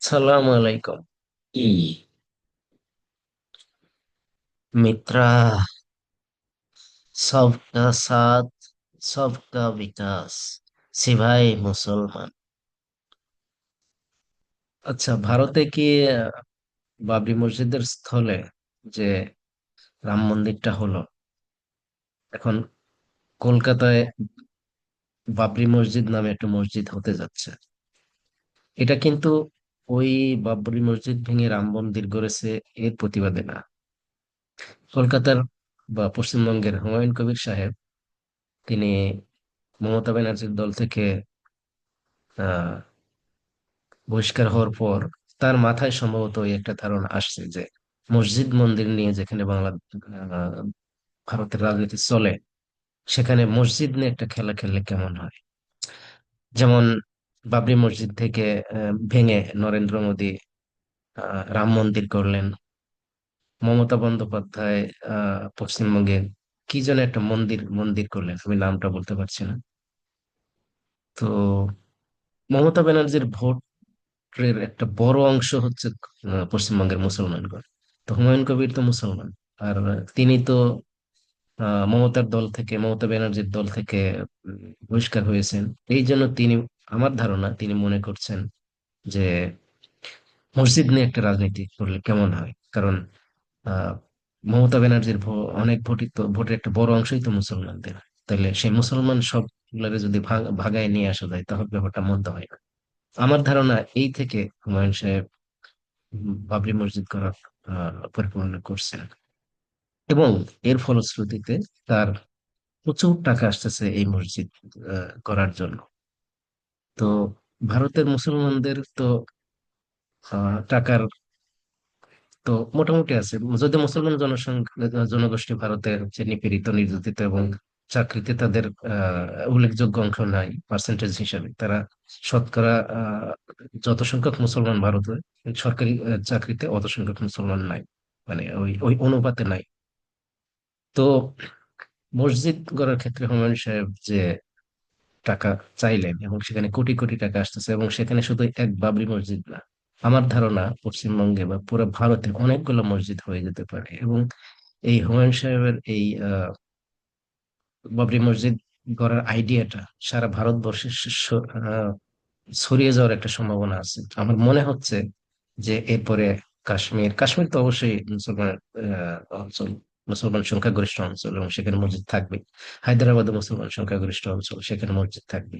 সালাম আলাইকুম ই মিত্রা সবকা সাথ সবকা বিকাশ সিভাই মুসলমান। আচ্ছা ভারতে কি বাবরি মসজিদের স্থলে যে রাম মন্দিরটা হলো এখন কলকাতায় বাবরি মসজিদ নামে একটা মসজিদ হতে যাচ্ছে। এটা কিন্তু ওই বাবরি মসজিদ ভেঙে রাম মন্দির গড়েছে এর প্রতিবাদে না। কলকাতার বা পশ্চিমবঙ্গের হুমায়ুন কবির সাহেব, তিনি মমতা ব্যানার্জির দল থেকে বহিষ্কার হওয়ার পর তার মাথায় সম্ভবত ওই একটা ধারণা আসছে যে মসজিদ মন্দির নিয়ে যেখানে বাংলা ভারতের রাজনীতি চলে, সেখানে মসজিদ নিয়ে একটা খেলা খেললে কেমন হয়? যেমন বাবরি মসজিদ থেকে ভেঙে নরেন্দ্র মোদী রাম মন্দির করলেন। মমতা বন্দ্যোপাধ্যায় পশ্চিমবঙ্গে কি যেন একটা মন্দির মন্দির করলেন, আমি নামটা বলতে পারছি না। তো মমতা ব্যানার্জির ভোট এর একটা বড় অংশ হচ্ছে পশ্চিমবঙ্গের মুসলমানগণ তো হুমায়ুন কবির তো মুসলমান, আর তিনি তো মমতার দল থেকে, মমতা ব্যানার্জির দল থেকে বহিষ্কার হয়েছেন। এই জন্য তিনি আমার ধারণা তিনি মনে করছেন যে মসজিদ নিয়ে একটা রাজনীতি করলে কেমন হয়? কারণ মমতা ব্যানার্জির অনেক ভোটিত ভোটের একটা বড় অংশই তো মুসলমানদের। তাহলে সেই মুসলমান সবগুলারে যদি ভাগায় নিয়ে আসা যায়, তাহলে ব্যাপারটা মন্দ হয় না। আমার ধারণা এই থেকে হুমায়ুন সাহেব বাবরি মসজিদ করার পরিকল্পনা করছেন। এবং এর ফলশ্রুতিতে তার প্রচুর টাকা আসতেছে এই মসজিদ করার জন্য। তো ভারতের মুসলমানদের তো টাকার তো মোটামুটি আছে। যদি মুসলমান জনসংখ্যা, জনগোষ্ঠী ভারতের যে নিপীড়িত, নির্যাতিত এবং চাকরিতে তাদের উল্লেখযোগ্য অংশ নাই পার্সেন্টেজ হিসাবে, তারা শতকরা যত সংখ্যক মুসলমান ভারতে, সরকারি চাকরিতে অত সংখ্যক মুসলমান নাই। মানে ওই ওই অনুপাতে নাই। তো মসজিদ গড়ার ক্ষেত্রে হুমায়ুন সাহেব যে টাকা চাইলেন এবং সেখানে কোটি কোটি টাকা আসতেছে এবং সেখানে শুধু এক বাবরি মসজিদ না আমার ধারণা পশ্চিমবঙ্গে বা পুরো ভারতে অনেকগুলো মসজিদ হয়ে যেতে পারে এবং এই হুমায়ুন সাহেবের এই বাবরি মসজিদ গড়ার আইডিয়াটা সারা ভারতবর্ষে ছড়িয়ে যাওয়ার একটা সম্ভাবনা আছে। আমার মনে হচ্ছে যে এরপরে কাশ্মীর কাশ্মীর তো অবশ্যই মুসলমান আহ, অঞ্চল। মুসলমান সংখ্যাগরিষ্ঠ অঞ্চল এবং সেখানে মসজিদ থাকবে। হায়দ্রাবাদে মুসলমান সংখ্যাগরিষ্ঠ অঞ্চল, সেখানে মসজিদ থাকবে।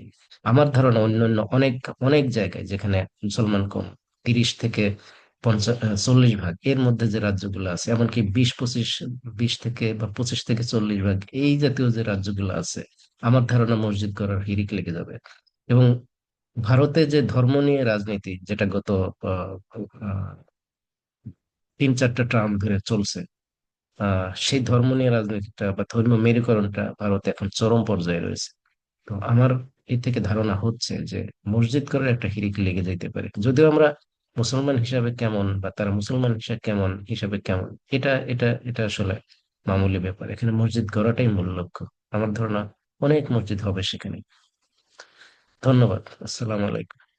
আমার ধারণা অন্যান্য অনেক অনেক জায়গায় যেখানে মুসলমান কম, তিরিশ থেকে পঞ্চাশ চল্লিশ ভাগ, এর মধ্যে যে রাজ্যগুলো আছে, এমনকি বিশ, পঁচিশ, বিশ থেকে বা পঁচিশ থেকে চল্লিশ ভাগ, এই জাতীয় যে রাজ্যগুলো আছে, আমার ধারণা মসজিদ করার হিরিক লেগে যাবে। এবং ভারতে যে ধর্ম নিয়ে রাজনীতি, যেটা গত তিন চারটা টার্ম ধরে চলছে সেই ধর্ম নিয়ে রাজনীতিটা বা ধর্মীয় মেরুকরণটা ভারতে এখন চরম পর্যায়ে রয়েছে। তো আমার এই থেকে ধারণা হচ্ছে যে মসজিদ করার একটা হিড়িক লেগে যেতে পারে। যদিও আমরা মুসলমান হিসাবে কেমন বা তারা মুসলমান হিসাবে কেমন হিসাবে কেমন, এটা এটা এটা আসলে মামুলি ব্যাপার। এখানে মসজিদ গড়াটাই মূল লক্ষ্য। আমার ধারণা অনেক মসজিদ হবে সেখানে। ধন্যবাদ। আসসালামু আলাইকুম।